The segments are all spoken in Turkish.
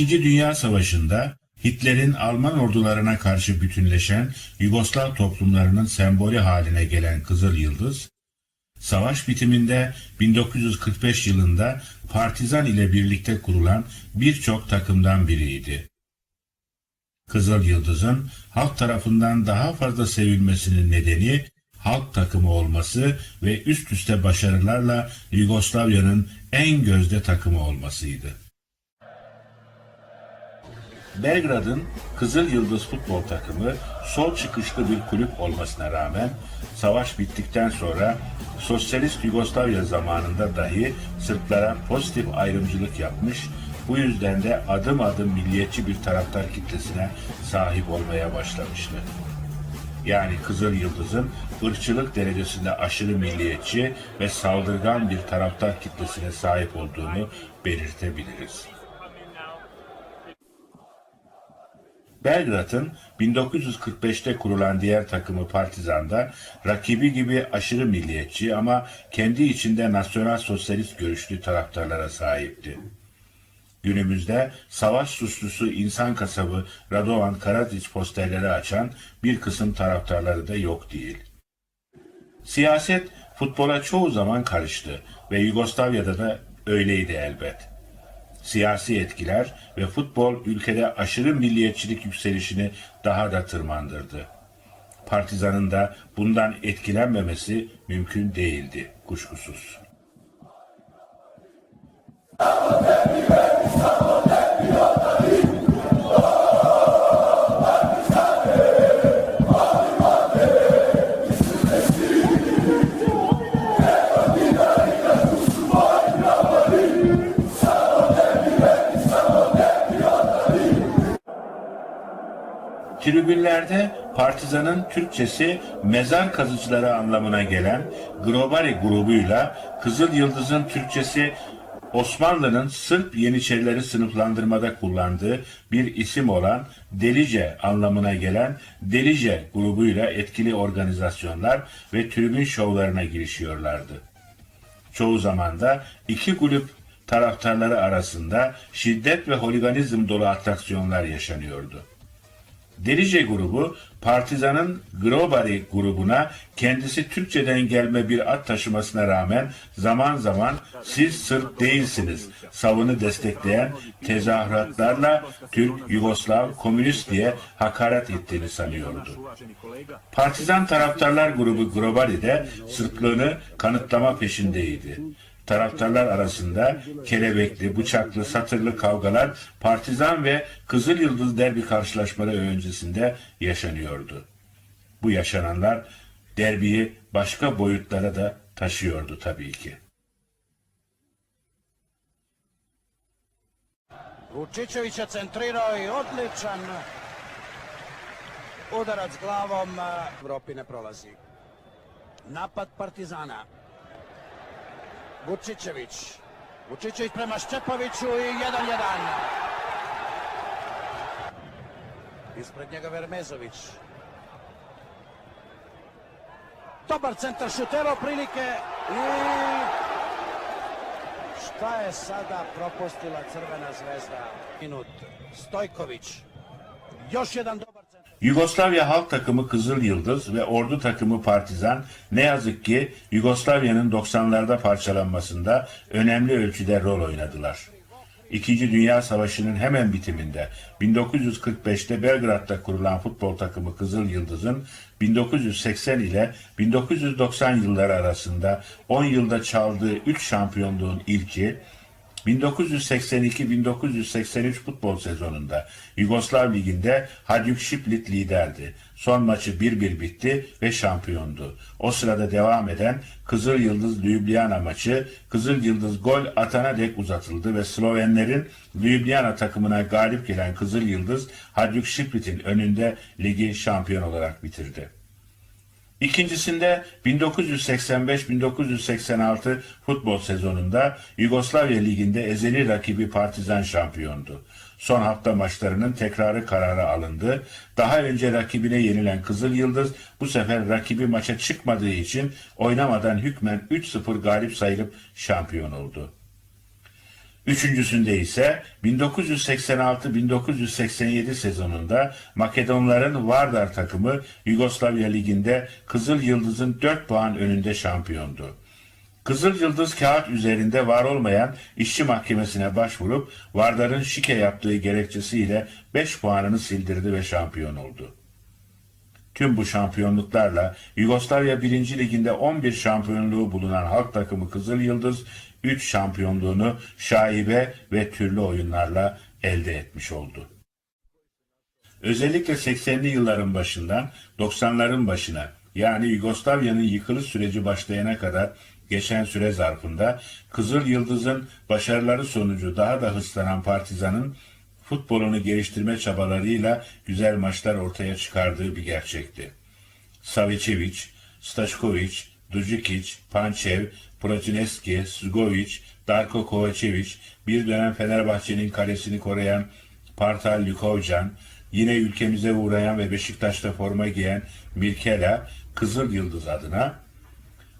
İkinci Dünya Savaşı'nda Hitler'in Alman ordularına karşı bütünleşen Yugoslav toplumlarının sembolü haline gelen Kızıl Yıldız, savaş bitiminde 1945 yılında Partizan ile birlikte kurulan birçok takımdan biriydi. Kızıl Yıldız'ın halk tarafından daha fazla sevilmesinin nedeni halk takımı olması ve üst üste başarılarla Yugoslavya'nın en gözde takımı olmasıydı. Belgrad'ın Kızıl Yıldız futbol takımı sol çıkışlı bir kulüp olmasına rağmen savaş bittikten sonra Sosyalist Yugoslavya zamanında dahi Sırplara pozitif ayrımcılık yapmış, bu yüzden de adım adım milliyetçi bir taraftar kitlesine sahip olmaya başlamıştı. Yani Kızıl Yıldız'ın ırkçılık derecesinde aşırı milliyetçi ve saldırgan bir taraftar kitlesine sahip olduğunu belirtebiliriz. Belgrad'ın 1945'te kurulan diğer takımı Partizan'da rakibi gibi aşırı milliyetçi ama kendi içinde nasyonal sosyalist görüşlü taraftarlara sahipti. Günümüzde savaş suçlusu insan kasabı Radovan Karadzic posterleri açan bir kısım taraftarları da yok değil. Siyaset futbola çoğu zaman karıştı ve Yugoslavya'da da öyleydi elbet. Siyasi etkiler ve futbol ülkede aşırı milliyetçilik yükselişini daha da tırmandırdı. Partizanın da bundan etkilenmemesi mümkün değildi kuşkusuz. Tribünlerde Partizan'ın Türkçesi mezar kazıcıları anlamına gelen Grobari grubuyla Kızıl Yıldız'ın Türkçesi Osmanlı'nın Sırp Yeniçerileri sınıflandırmada kullandığı bir isim olan Delice anlamına gelen Delice grubuyla etkili organizasyonlar ve tribün şovlarına girişiyorlardı. Çoğu zaman da iki kulüp taraftarları arasında şiddet ve holiganizm dolu atraksiyonlar yaşanıyordu. Delice grubu Partizan'ın Grobari grubuna kendisi Türkçeden gelme bir at taşımasına rağmen zaman zaman siz Sırp değilsiniz savını destekleyen tezahüratlarla Türk, Yugoslav, Komünist diye hakaret ettiğini sanıyordu. Partizan taraftarlar grubu Grobari de Sırplığını kanıtlama peşindeydi. Taraftarlar arasında kelebekli, bıçaklı, satırlı kavgalar Partizan ve Kızıl Yıldız derbi karşılaşmaları öncesinde yaşanıyordu. Bu yaşananlar derbiyi başka boyutlara da taşıyordu tabii ki. Vučićević je centrirao i odličan udarac glavom Evropi ne prolazi. Napad Partizana. Vučićević. Vučićević prema Šćepoviću i 1-1. Ispred njega Vermezović. Dobar centar šut, evo prilike i Šta je sada propustila Crvena zvezda? Minut. Stojković. Još jedan. Yugoslavya halk takımı Kızıl Yıldız ve ordu takımı Partizan ne yazık ki Yugoslavya'nın 90'larda parçalanmasında önemli ölçüde rol oynadılar. İkinci Dünya Savaşı'nın hemen bitiminde 1945'te Belgrad'da kurulan futbol takımı Kızıl Yıldız'ın 1980 ile 1990 yılları arasında 10 yılda çaldığı 3 şampiyonluğun ilki 1982-1983 futbol sezonunda Yugoslav Ligi'nde Hajduk Split liderdi. Son maçı 1-1 bitti ve şampiyondu. O sırada devam eden Kızıl Yıldız Ljubljana maçı Kızıl Yıldız gol atana dek uzatıldı ve Slovenlerin Ljubljana takımına galip gelen Kızıl Yıldız Hajduk Split'in önünde ligi şampiyon olarak bitirdi. İkincisinde 1985-1986 futbol sezonunda Yugoslavya Ligi'nde ezeli rakibi Partizan şampiyondu. Son hafta maçlarının tekrarı kararı alındı. Daha önce rakibine yenilen Kızıl Yıldız bu sefer rakibi maça çıkmadığı için oynamadan hükmen 3-0 galip sayılıp şampiyon oldu. Üçüncüsünde ise 1986-1987 sezonunda Makedonların Vardar takımı Yugoslavya Ligi'nde Kızıl Yıldız'ın 4 puan önünde şampiyondu. Kızıl Yıldız kağıt üzerinde var olmayan işçi mahkemesine başvurup Vardar'ın şike yaptığı gerekçesiyle 5 puanını sildirdi ve şampiyon oldu. Tüm bu şampiyonluklarla Yugoslavya 1. Liginde 11 şampiyonluğu bulunan halk takımı Kızıl Yıldız 3 şampiyonluğunu şaibe ve türlü oyunlarla elde etmiş oldu. Özellikle 80'li yılların başından 90'ların başına yani Yugoslavya'nın yıkılış süreci başlayana kadar geçen süre zarfında Kızıl Yıldız'ın başarıları sonucu daha da hızlanan Partizan'ın futbolunu geliştirme çabalarıyla güzel maçlar ortaya çıkardığı bir gerçekti. Savicevic, Stašković, Dujikic, Pančev, Protineski, Sugovic, Darko Kovačević, bir dönem Fenerbahçe'nin kalesini koruyan Partal Ljukovcan, yine ülkemize uğrayan ve Beşiktaş'ta forma giyen Mirkela, Kızıl Yıldız adına,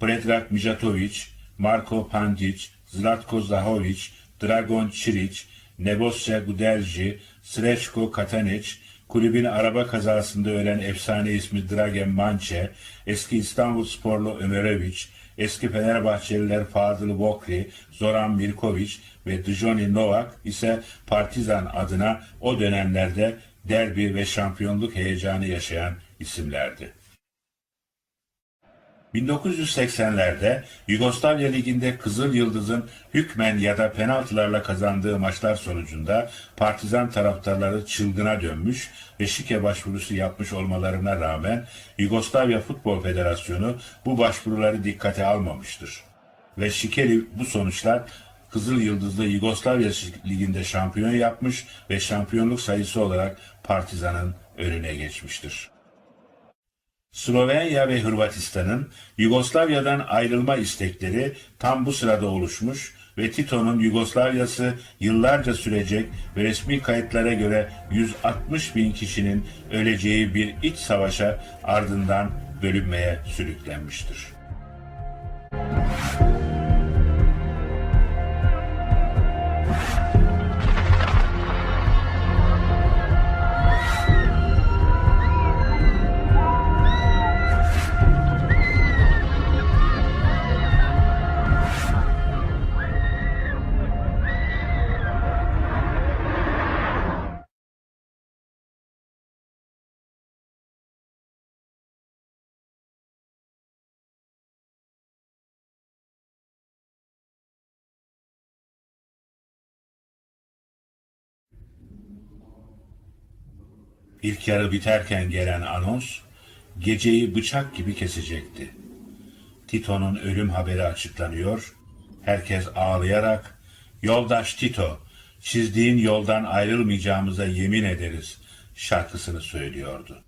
Predrag Mijatovic, Marko Pandic, Zlatko Zahovic, Dragon Çiric, Nebosya Gudelji, Srećko Katanic, kulübün araba kazasında ölen efsane ismi Dragan Mançe, eski İstanbul sporlu Ömerovic, eski Fenerbahçeliler Fadıl Vokri, Zoran Mirkovic ve Dijoni Novak ise Partizan adına o dönemlerde derbi ve şampiyonluk heyecanı yaşayan isimlerdi. 1980'lerde Yugoslavya Ligi'nde Kızıl Yıldız'ın hükmen ya da penaltılarla kazandığı maçlar sonucunda Partizan taraftarları çılgına dönmüş ve şike başvurusu yapmış olmalarına rağmen Yugoslavya Futbol Federasyonu bu başvuruları dikkate almamıştır. Ve şikeli bu sonuçlar Kızıl Yıldız'da Yugoslavya Ligi'nde şampiyon yapmış ve şampiyonluk sayısı olarak Partizan'ın önüne geçmiştir. Slovenya ve Hırvatistan'ın Yugoslavya'dan ayrılma istekleri tam bu sırada oluşmuş ve Tito'nun Yugoslavyası yıllarca sürecek ve resmi kayıtlara göre 160 bin kişinin öleceği bir iç savaşa ardından bölünmeye sürüklenmiştir. İlk yarı biterken gelen anons geceyi bıçak gibi kesecekti. Tito'nun ölüm haberi açıklanıyor. Herkes ağlayarak "Yoldaş Tito, çizdiğin yoldan ayrılmayacağımıza yemin ederiz." şarkısını söylüyordu.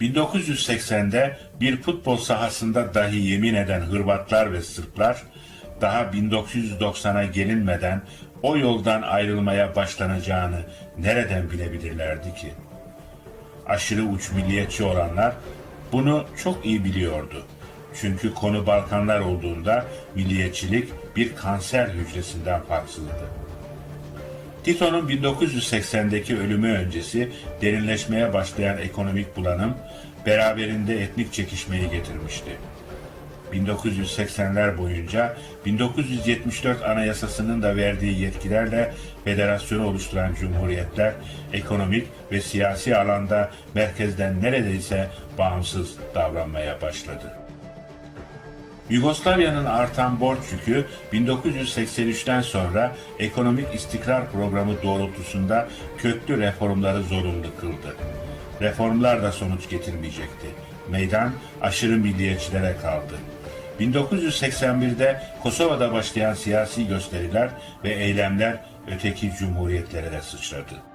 ...1980'de bir futbol sahasında dahi yemin eden Hırvatlar ve Sırplar... ...daha 1990'a gelinmeden o yoldan ayrılmaya başlanacağını nereden bilebilirlerdi ki? Aşırı uç milliyetçi olanlar bunu çok iyi biliyordu. Çünkü konu Balkanlar olduğunda milliyetçilik bir kanser hücresinden farksızdı. Tito'nun 1980'deki ölümü öncesi derinleşmeye başlayan ekonomik bulanım beraberinde etnik çekişmeyi getirmişti. 1980'ler boyunca 1974 Anayasası'nın da verdiği yetkilerle federasyonu oluşturan cumhuriyetler ekonomik ve siyasi alanda merkezden neredeyse bağımsız davranmaya başladı. Yugoslavya'nın artan borç yükü 1983'ten sonra ekonomik istikrar programı doğrultusunda köklü reformları zorunlu kıldı. Reformlar da sonuç getirmeyecekti. Meydan aşırı milliyetçilere kaldı. 1981'de Kosova'da başlayan siyasi gösteriler ve eylemler öteki cumhuriyetlere de sıçradı.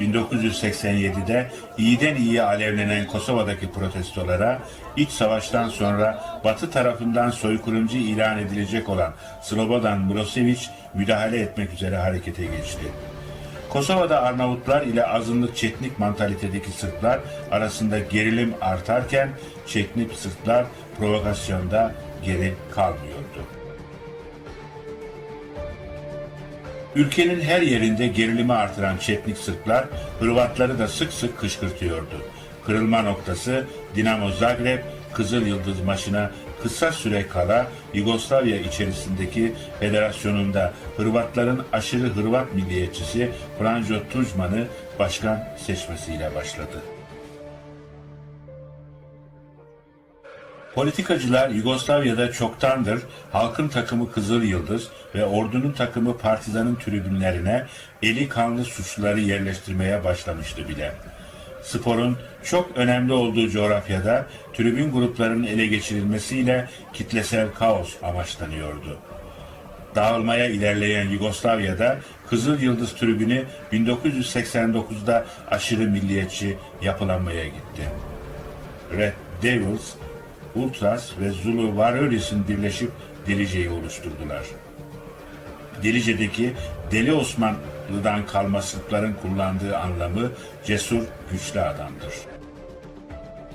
1987'de iyiden iyiye alevlenen Kosova'daki protestolara iç savaştan sonra Batı tarafından soykırımcı ilan edilecek olan Slobodan Milosevic müdahale etmek üzere harekete geçti. Kosova'da Arnavutlar ile azınlık Çetnik mantalitedeki Sırplar arasında gerilim artarken Çetnik Sırplar provokasyonda geri kalmıyordu. Ülkenin her yerinde gerilimi artıran Çetnik Sırplar Hırvatları da sık sık kışkırtıyordu. Kırılma noktası Dinamo Zagreb Kızıl Yıldız maçına kısa süre kala Yugoslavya içerisindeki federasyonunda Hırvatların aşırı Hırvat milliyetçisi Franjo Tuđman'ı başkan seçmesiyle başladı. Politikacılar Yugoslavya'da çoktandır halkın takımı Kızıl Yıldız ve ordunun takımı Partizan'ın tribünlerine eli kanlı suçluları yerleştirmeye başlamıştı bile. Sporun çok önemli olduğu coğrafyada tribün gruplarının ele geçirilmesiyle kitlesel kaos amaçlanıyordu. Dağılmaya ilerleyen Yugoslavya'da Kızıl Yıldız tribünü 1989'da aşırı milliyetçi yapılanmaya gitti. Red Devils, Ultras ve Zulu Warriors'ın birleşip Delice'yi oluşturdular. Delice'deki Deli Osmanlı'dan kalma Sırpların kullandığı anlamı cesur, güçlü adamdır.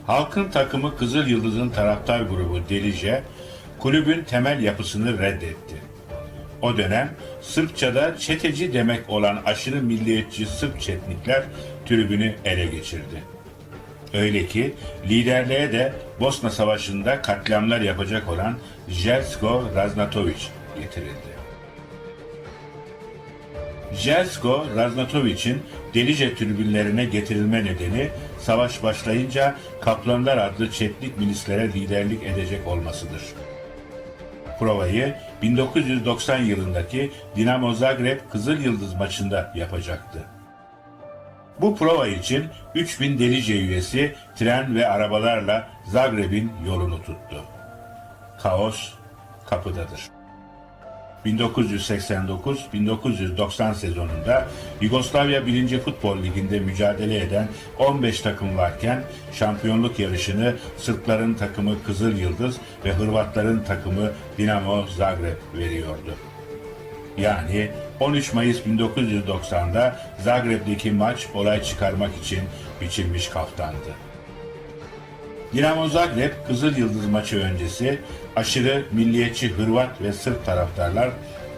Halkın takımı Kızıl Yıldız'ın taraftar grubu Delice, kulübün temel yapısını reddetti. O dönem Sırpçada çeteci demek olan aşırı milliyetçi Sırp çetnikler tribünü ele geçirdi. Öyle ki liderliğe de Bosna Savaşı'nda katliamlar yapacak olan Jelsko Raznatović getirildi. Jelsko Raznatovic'in Delice tribünlerine getirilme nedeni savaş başlayınca Kaplanlar adlı Çetnik milislere liderlik edecek olmasıdır. Provayı 1990 yılındaki Dinamo Zagreb Kızıl Yıldız maçında yapacaktı. Bu prova için 3000 Delice üyesi tren ve arabalarla Zagreb'in yolunu tuttu. Kaos kapıdadır. 1989-1990 sezonunda Yugoslavya 1. Futbol Ligi'nde mücadele eden 15 takım varken şampiyonluk yarışını Sırpların takımı Kızıl Yıldız ve Hırvatların takımı Dinamo Zagreb veriyordu. Yani 13 Mayıs 1990'da Zagreb'deki maç olay çıkarmak için biçilmiş kaftandı. Dinamo Zagreb Kızıl Yıldız maçı öncesi aşırı milliyetçi Hırvat ve Sırp taraftarlar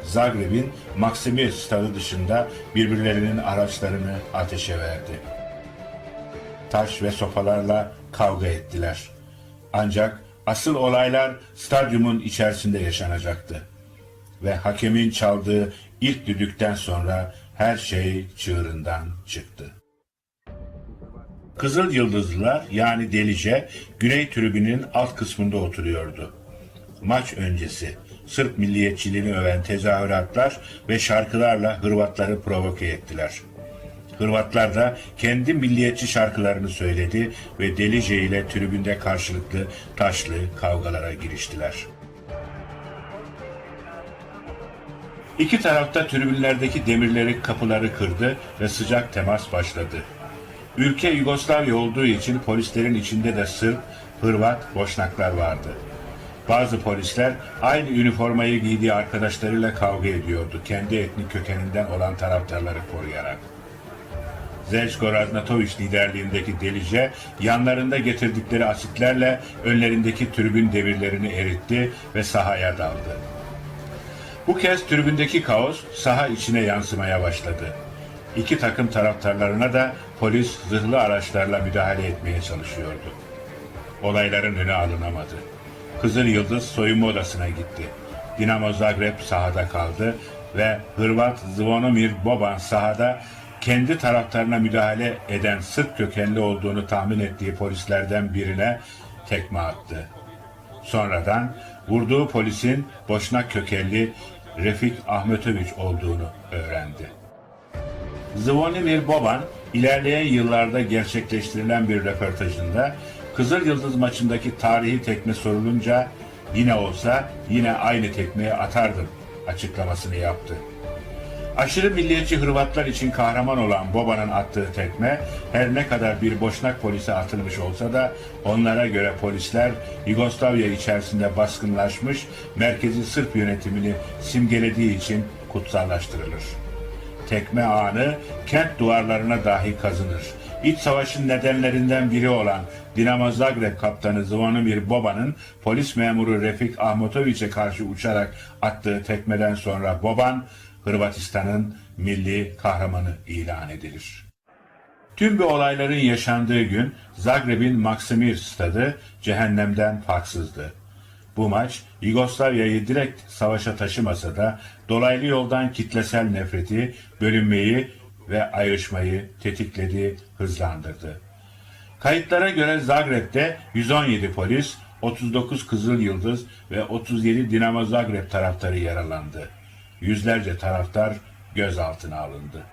Zagreb'in Maksimir stadı dışında birbirlerinin araçlarını ateşe verdi. Taş ve sopalarla kavga ettiler. Ancak asıl olaylar stadyumun içerisinde yaşanacaktı. Ve hakemin çaldığı ilk düdükten sonra her şey çığırından çıktı. Kızıl Yıldızlılar yani Delice Güney tribünün alt kısmında oturuyordu. Maç öncesi Sırp milliyetçiliğini öven tezahüratlar ve şarkılarla Hırvatları provoke ettiler. Hırvatlar da kendi milliyetçi şarkılarını söyledi ve Delice ile tribünde karşılıklı taşlı kavgalara giriştiler. İki tarafta tribünlerdeki demirleri kapıları kırdı ve sıcak temas başladı. Ülke Yugoslavya olduğu için polislerin içinde de Sırp, Hırvat, Boşnaklar vardı. Bazı polisler aynı üniformayı giydiği arkadaşlarıyla kavga ediyordu. Kendi etnik kökeninden olan taraftarları koruyarak. Zeljko Raznatoviç liderliğindeki Delice, yanlarında getirdikleri asitlerle önlerindeki tribün demirlerini eritti ve sahaya daldı. Bu kez tribündeki kaos saha içine yansımaya başladı. İki takım taraftarlarına da polis zırhlı araçlarla müdahale etmeye çalışıyordu. Olayların önü alınamadı. Kızıl Yıldız soyunma odasına gitti. Dinamo Zagreb sahada kaldı ve Hırvat Zvonimir Boban sahada kendi taraftarına müdahale eden Sırp kökenli olduğunu tahmin ettiği polislerden birine tekme attı. Sonradan vurduğu polisin Boşnak kökenli Refik Ahmetoviç olduğunu öğrendi. Zvonimir Boban ilerleyen yıllarda gerçekleştirilen bir röportajında Kızıl Yıldız maçındaki tarihi tekme sorulunca Yine olsa yine aynı tekmeyi atardım açıklamasını yaptı. Aşırı milliyetçi Hırvatlar için kahraman olan Boba'nın attığı tekme her ne kadar bir boşnak polise atılmış olsa da onlara göre polisler Yugoslavya içerisinde baskınlaşmış merkezi Sırp yönetimini simgelediği için kutsallaştırılır. Tekme anı kent duvarlarına dahi kazınır. İç savaşın nedenlerinden biri olan Dinamo Zagreb kaptanı Zvonimir Boba'nın polis memuru Refik Ahmetoviç'e karşı uçarak attığı tekmeden sonra Boban, Hırvatistan'ın milli kahramanı ilan edilir. Tüm bu olayların yaşandığı gün Zagreb'in Maksimir stadı cehennemden farksızdı. Bu maç Yugoslavya'yı direkt savaşa taşımasa da dolaylı yoldan kitlesel nefreti, bölünmeyi ve ayrışmayı tetikledi, hızlandırdı. Kayıtlara göre Zagreb'de 117 polis, 39 Kızıl Yıldız ve 37 Dinamo Zagreb taraftarı yaralandı. Yüzlerce taraftar gözaltına alındı.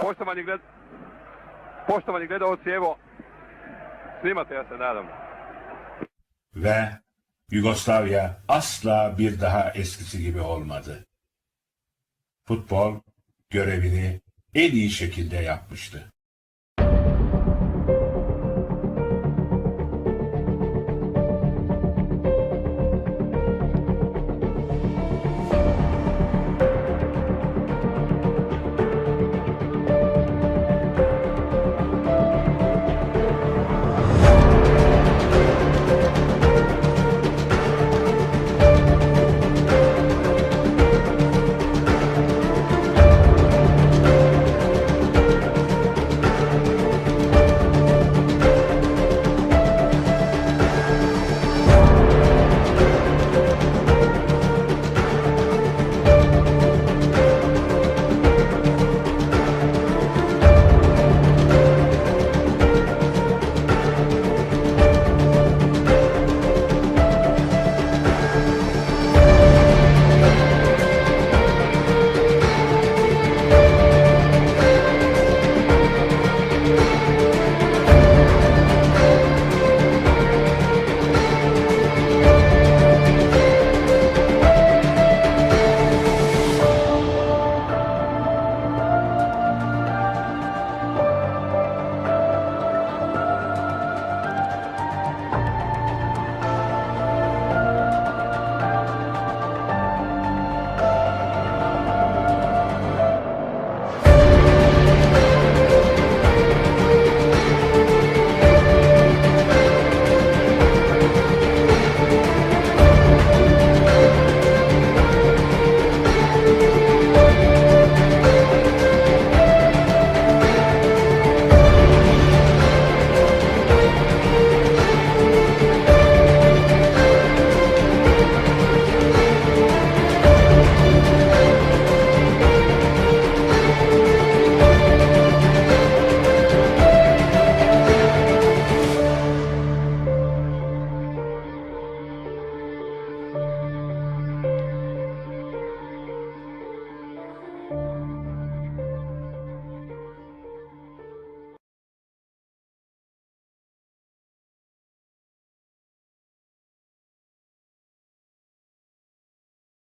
Poštovani, gled... Poštovani gledalci, evo, snimate, ja se nadam. Ve Yugoslavya asla bir daha eskisi gibi olmadı. Futbol görevini en iyi şekilde yapmıştı.